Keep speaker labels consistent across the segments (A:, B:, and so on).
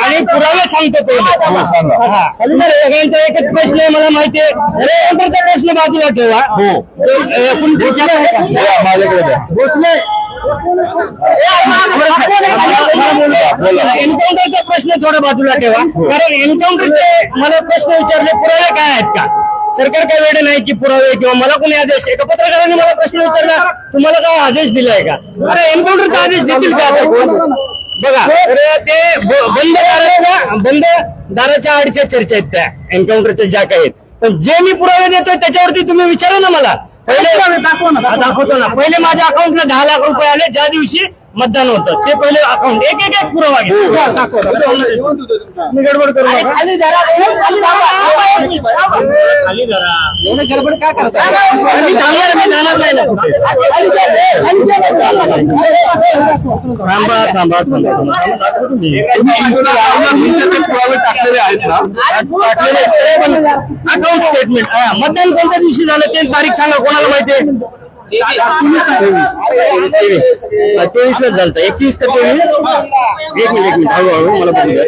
A: आणि पुरावे सांगतो तो सगळ्यांचा एकच प्रश्न आहे मला माहिती आहे प्रश्न बाजूला ठेवा हो
B: माझ्याकडे.
A: भोसले एन्काउंटरचा प्रश्न थोडा बाजूला ठेवा कारण एन्काउंटरचे मला प्रश्न विचारले पुरावे काय आहेत का सरकार काय वेळ नाही की पुरावे किंवा मला कोणी आदेश एका पत्रकाराने मला प्रश्न विचारला तुम्हाला काय आदेश दिलाय का? अरे एन्काउंटरचा आदेश देतील का? बघा ते बंद दाराच्या बंद दाराच्या आडच्या चर्चा आहेत त्या एन्काउंटरच्या ज्या काही आहेत. पण जे मी पुरावे देतोय त्याच्यावरती तुम्ही विचारा ना मला. पहिले हा, दाखवतो ना. पहिले माझ्या अकाउंटला दहा लाख रुपये आले ज्या दिवशी मतदान होतं. ते पहिले अकाउंट एक एक एक पुरावा घ्या मी गडबड करू नका. खाली धरा
B: गडबड काय करताय?
A: मी थांबणार मी जाणार नाही. ना कुठे. थांबा थांबा. थांबा
B: पुरावे टाकलेले आहेत ना?
A: अकाउंट स्टेटमेंट मतदान कोणत्या दिवशी झालं ते तारीख सांगा कोणाला माहिती तेवीस. तेवीस ला झालं एकवीस का तेवीस? एक मिनिट एक मिनिट. हळूहळू मला बघू द्या.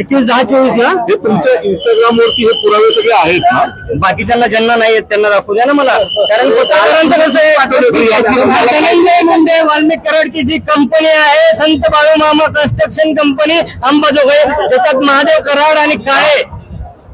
A: एकवीस दहा चोवीस ना?
B: हे तुमच्या इंस्टाग्राम वरती हे पुरावे सगळे आहेत ना?
A: बाकीच्यांना ज्यांना नाही आहेत त्यांना दाखवू द्या ना मला. कारण पत्रकारांचं कसं आहे? मुंडे वाल्मिक कराडची जी कंपनी आहे संत बाळूमामा कन्स्ट्रक्शन कंपनी अंबाजोगाई त्याच्यात महादेव कराड आणि काळे.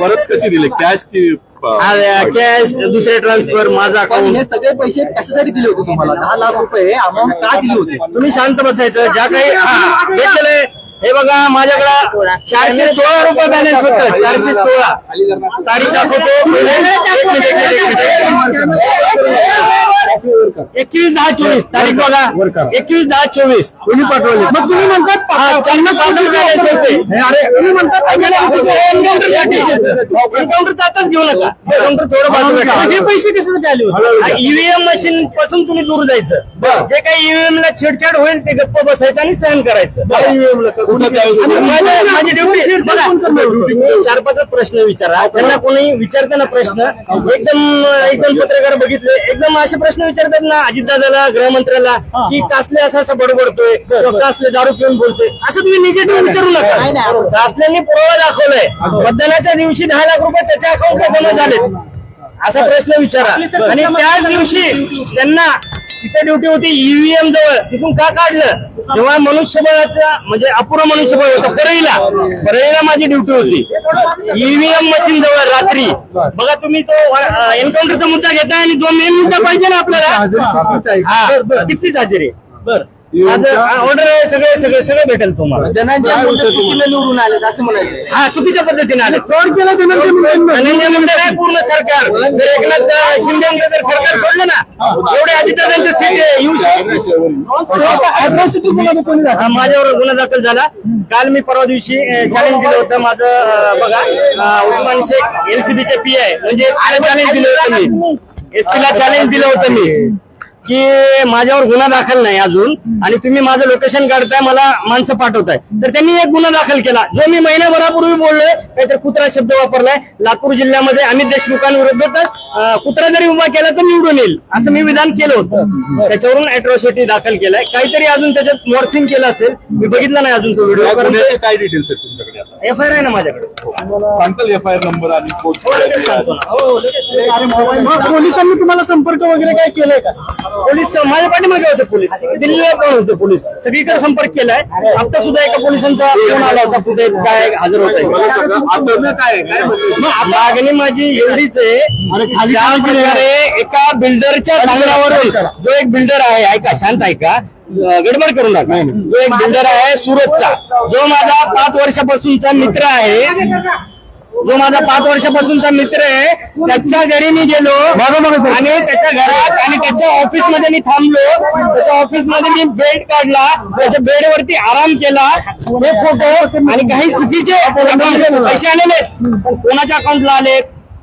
B: परत कसे दिले? कॅश की
A: कॅश दुसरे ट्रान्सफर माझा
C: पण
A: अकाउंट
C: हे सगळे पैसे कशासाठी दिले होते तुम्हाला? दहा लाख रुपये अमाऊंट का दिली होती?
A: तुम्ही शांत बसायचं ज्या काही हा, घेतलेलं आहे. हे बघा माझ्याकडे चारशे सोळा रुपये बॅलन्स होतं. चारशे सोळा. तारीख दाखवतो. एक मिनिट, एक मिनिट, एक मिनिट. एकवीस दहा चोवीस तारीख बघा. एकवीस दहा चोवीस. तुम्ही पाठवले. मग तुम्ही म्हणतात हा, त्यांना पासून करायचे होते अरे तुम्ही म्हणतात एन्काउंटर आताच घेऊ नका एन्काउंटर थोडं बाजूला. हे. पैसे कशासाठी आले होते? ईव्हीएम मशीन पासून तुम्ही दूर जायचं. जे काही ईव्हीएम ला छेडछाड होईल ते गप्प बसायचं आणि सहन करायचं. आणि माझ्या- माझी ड्युटी बघा, चार पाच प्रश्न विचारा. त्यांना कोणी विचारताना प्रश्न. एकदम एकदम पत्रकार बघितले. एकदम असे प्रश्न विचारतात ना अजितदादाला गृहमंत्र्याला की कासले असं असं बडबडतोय कासले दारू पिऊन बोलतोय असं तुम्ही निगेटिव्ह विचारू नका. कासल्यांनी पुरावा दाखवलाय. मतदानाच्या दिवशी दहा लाख रुपये त्याच्या अकाउंटला जमा झाले असा प्रश्न विचारा. आणि त्याच दिवशी त्यांना तिथे ड्युटी होती ईव्हीएम जवळ. तिथून का काढलं? तेव्हा मनुष्यबळाचं म्हणजे अपुरं मनुष्यबळ होतं परळीला परळीला माझी ड्युटी होती. ईव्हीएम मशीन जवळ रात्री. बघा तुम्ही तो एन्काउंटरचा मुद्दा घेताय आणि जो मेन मुद्दा पाहिजे ना आपल्याला. हा. कितीच हजेरी बर. ऑर्डर आहे सगळे सगळे सगळे भेटेल तुम्हाला.
C: धनंजय मुंडे चुकीने निवडून आले असं म्हणायचं.
A: हा चुकीच्या पद्धतीने आले फ्रॉड केला धनंजय मुंडे नाही पूर्ण सरकार? जर एकनाथ शिंदे जर सरकार सोडलं ना. एवढे अजितदादांचे सीट येऊ शकतो हा, माझ्यावर गुन्हा दाखल झाला. काल मी परवा दिवशी चॅलेंज दिलं होतं माझं बघा उस्मान शेख एनसीबीचे पी आहे म्हणजे चॅलेंज दिलं होतं मी. एसपी ला चॅलेंज दिलं होतं मी. की माझ्यावर गुन्हा दाखल नाही अजून आणि तुम्ही माझं लोकेशन काढताय मला माणसं पाठवताय. तर त्यांनी एक गुन्हा दाखल केला. जो मी महिनाभरापूर्वी बोललोय काहीतरी कुत्रा शब्द वापरलाय. लातूर जिल्ह्यामध्ये अमित देशमुखांविरुद्ध तर कुत्रा जरी उभा केला तर निवडून येईल. असं मी विधान केलं होतं. त्याच्यावरून अॅट्रॉसिटी दाखल केलाय. काहीतरी अजून त्याच्यात मॉर्फिंग केलं असेल. मी बघितला नाही अजून तो व्हिडिओ
B: काय डिटेल्स आहेत तुमच्याकडे आता?
A: एफ आय आर आहे ना माझ्याकडे.
B: सांगताल एफ आय आर नंबर आणि
A: हो, लगेच सांगतो ना. हो, लगेच. मग पोलिसांनी तुम्हाला संपर्क वगैरे काय केलाय का? पोलीस माझ्या पाठीमागे होते पोलीस. दिल्लीला पण होते पोलीस. सगळीकडे संपर्क केलाय. आता सुद्धा एका पोलिसांचा फोन आला होता कुठे काय हजर होत
B: मला सांगा, आता काय आहे? काय म्हणजे?
A: मागणी माझी एवढीच आहे. ज्या प्रकारे एका बिल्डरच्या सांगण्यावरून जो एक बिल्डर आहे ऐका शांत ऐका. गडबड करू नका. जो एक बिल्डर आहे सुरतचा जो माझा पाच वर्षापासूनचा मित्र आहे जो माझा पाच वर्षापासूनचा मित्र आहे त्याच्या घरी मी गेलो. आणि त्याच्या घरात आणि त्याच्या ऑफिसमध्ये मी थांबलो. त्याच्या ऑफिसमध्ये मी बेड काढला. त्याच्या बेडवरती आराम केला. हे फोटो आणि काही चुकीचे पैसे आलेले कोणाच्या अकाउंटला आलेत?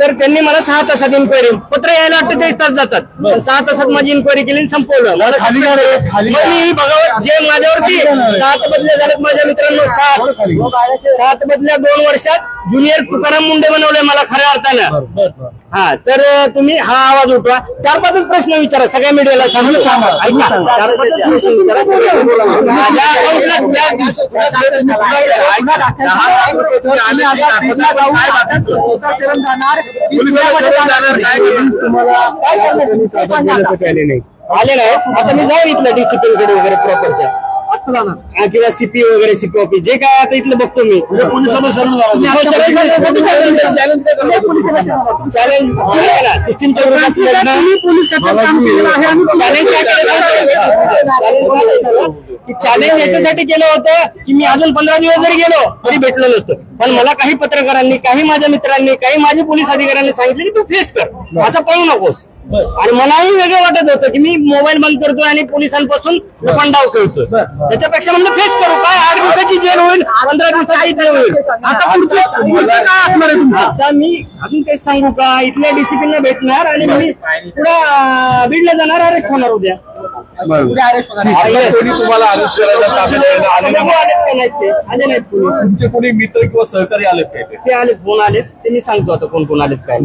A: तर त्यांनी मला सहा तासात इन्क्वायरी पत्र यायला अठ्ठेचाळीस तास जातात. सहा तासात माझी इन्क्वायरी केली संपवलं? मी भगवत जे माझ्यावरती सात बदल्या झालेत माझ्या मित्रांनो. सात. सात बदल्या दोन वर्षात ज्युनियर तुकाराम मुंडे बनवले मला खऱ्या अर्थानं. हा तर तुम्ही हा आवाज उठवा. चार पाचच प्रश्न विचारा सगळ्या मीडियाला सांगू.
D: सांगा.
A: आले नाही. आता मी जाऊ इथलं डिसिप्लिनकडे वगैरे प्रॉपरच्या हा, किंवा सीपी वगैरे सीपी ऑफिस जे काय आता इथलं बघतो मी. चॅलेंज सिस्टीमच्या चॅलेंज याच्यासाठी केलं होतं की मी अजून पंधरा दिवस जरी गेलो तरी भेटलो नसतो. पण मला काही पत्रकारांनी काही माझ्या मित्रांनी काही माझे पोलीस अधिकाऱ्यांनी सांगितलं की तू फेस कर. असं पळू नकोस. आणि मलाही वेगळं वाटत होतं की मी मोबाईल बंद करतोय आणि पोलिसांपासून लपंडाव खेळतोय. त्याच्यापेक्षा म्हणलं फेस करू. काय? आठ दिवसाची जेल होईल पंधरा दिवसाची जेल होईल. आता पुढचं काय असणार आहे? आता मी अजून काही सांगू का? इथल्या डिसिप्लिनला भेटणार आणि मी पुढे बीडला जाणार अरेस्ट होणार उद्या.
B: तुम्हाला अरेस्ट करायला आले
A: आले
B: तुमचे कोणी मित्र किंवा सहकारी आलेत काय ते
A: आलेत कोण आलेत? ते मी सांगतो आता कोण कोण आलेत काय.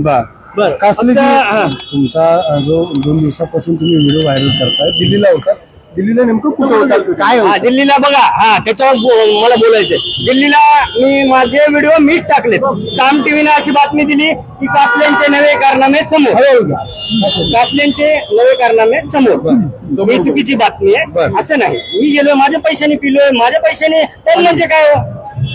A: बरं.
D: तुमचा जो दोन दिवसापासून तुम्ही व्हिडिओ व्हायरल करताय दिल्लीला होता. दिल्लीला नेमकं कुठं होता? काय
A: हा
D: होतं?
A: दिल्लीला बघा. हा त्याच्यावर बो- मला बोलायचंय. दिल्लीला मी माझे व्हिडिओ मीच टाकलेत. साम टीव्हीने अशी बातमी दिली की कासल्यांचे नवे कारनामे समोर.
D: हळूहळू घ्या.
A: कासल्यांचे नवे कारनामे समोर. ही चुकीची बातमी आहे.
D: बरं.
A: असं नाही. मी गेलोय माझ्या पैशाने पिलोय. माझ्या पैशाने तर म्हणजे काय हो?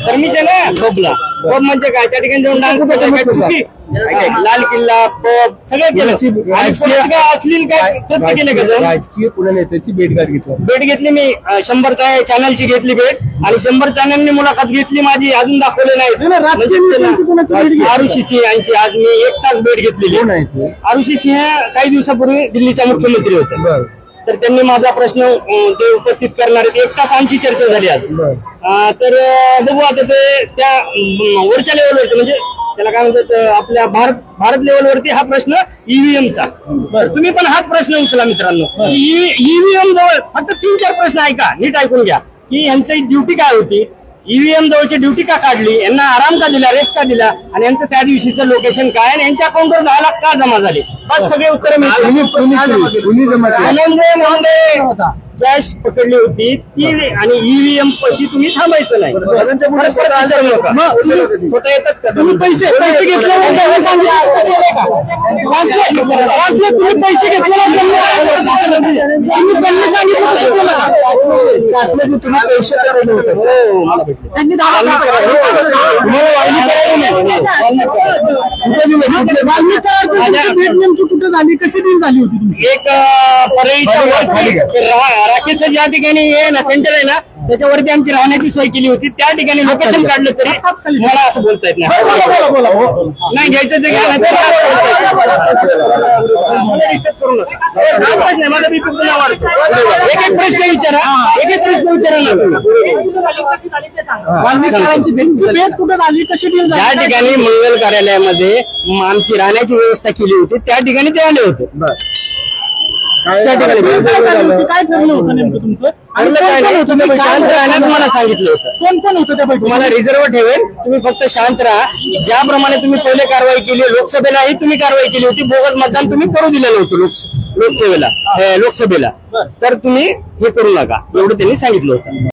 A: परमिशन आहे? पबला पब म्हणजे काय? त्या ठिकाणी जाऊन डान्स चुकी? लाल किल्ला पब सगळं केलं.
D: राजकीय-
A: काय अश्लील काय कृत्य केले का जाऊन?
D: राजकीय पुणे नेत्याची भेटगाठ घेतली.
A: भेट घेतली मी अं, शंभरचा चॅनलची घेतली भेट. आणि शंभर चॅनलनी मुलाखत घेतली माझी अजून दाखवले नाही आरुषी सिंह यांची आज मी एक तास भेट घेतलेली.
D: कोण आहे ते?
A: आरुषी सिंह काही दिवसापूर्वी दिल्लीच्या मुख्यमंत्री होते.
D: बर.
A: तर त्यांनी माझा प्रश्न अं, ते उपस्थित करणार आहेत. एक तास आमची चर्चा झाली आज.
D: बर.
A: अं, तर अं, बघू आता ते त्या अं, वरच्या लेवलवरती म्हणजे त्याला काय म्हणतात आपल्या भारत भारत लेवलवरती हा प्रश्न ईव्हीएमचा तुम्ही पण हाच प्रश्न उचला मित्रांनो. ईव्हीएम जवळ फक्त तीन चार प्रश्न ऐका नीट ऐकून घ्या. की यांची ड्युटी काय होती? ईव्हीएम जवळची ड्युटी का काढली? यांना आराम का दिला रेस्ट का दिला? आणि यांचं त्या दिवशीचं लोकेशन काय? आणि यांच्या अकाउंटवर दहा लाख का जमा झाले? बस सगळे उत्तर
D: कुणी
A: कॅश पकडली होती ती आणि ईव्हीएम पशी तुम्ही थांबायचं नाही. स्वतः येतात का तुम्ही पैसे पैसे घेतले हे तुम्ही पैसे घेतले तुम्ही
D: पैसे
A: हो.
D: कुठे झाली कशी डील झाली होती
A: एक अं, परळीच्या
D: खाली घ्या, खाली
A: वरती
D: घ्या.
A: रा- राकेशचं ज्या ठिकाणी हे ना सेंटर आहे ना त्याच्यावरती आमची राहण्याची सोय केली होती. त्या ठिकाणी लोकेशन काढलं तरी मला असं बोलता येत नाही. घ्यायचं ते घ्या माझा BP पुन्हा वाढतो. एक एक प्रश्न विचारा. एक एक प्रश्न विचारा
D: कुठे झाली? कशी डील
A: ज्या ठिकाणी मंगल कार्यालयामध्ये म- आमची राहण्याची व्यवस्था केली होती त्या ठिकाणी ते आले होते. त्या ठिकाणी भेट झालं.
D: काय ठरलं होतं नेमकं तुमचं? आणि
A: ठरलं काय
D: कोण
A: नाही?
D: कोण होतं
A: तुम्ही
D: त्या
A: शांत
D: बैठकीत?
A: राहण्यास मला सांगितलं होतं.
D: कोण कोण होतं त्या बैठकीत?
A: तुम्हाला रिझर्व ठेवेल तुम्ही फक्त शांत राहा. ज्याप्रमाणे तुम्ही पहिले कारवाई केली लोकसभेलाही तुम्ही कारवाई केली होती. बोगस मतदान तुम्ही करू दिलं नव्हतं लोक लोकसेवेला हे, लोकसभेला. तर तुम्ही हे करू नका. एवढं त्यांनी सांगितलं होतं.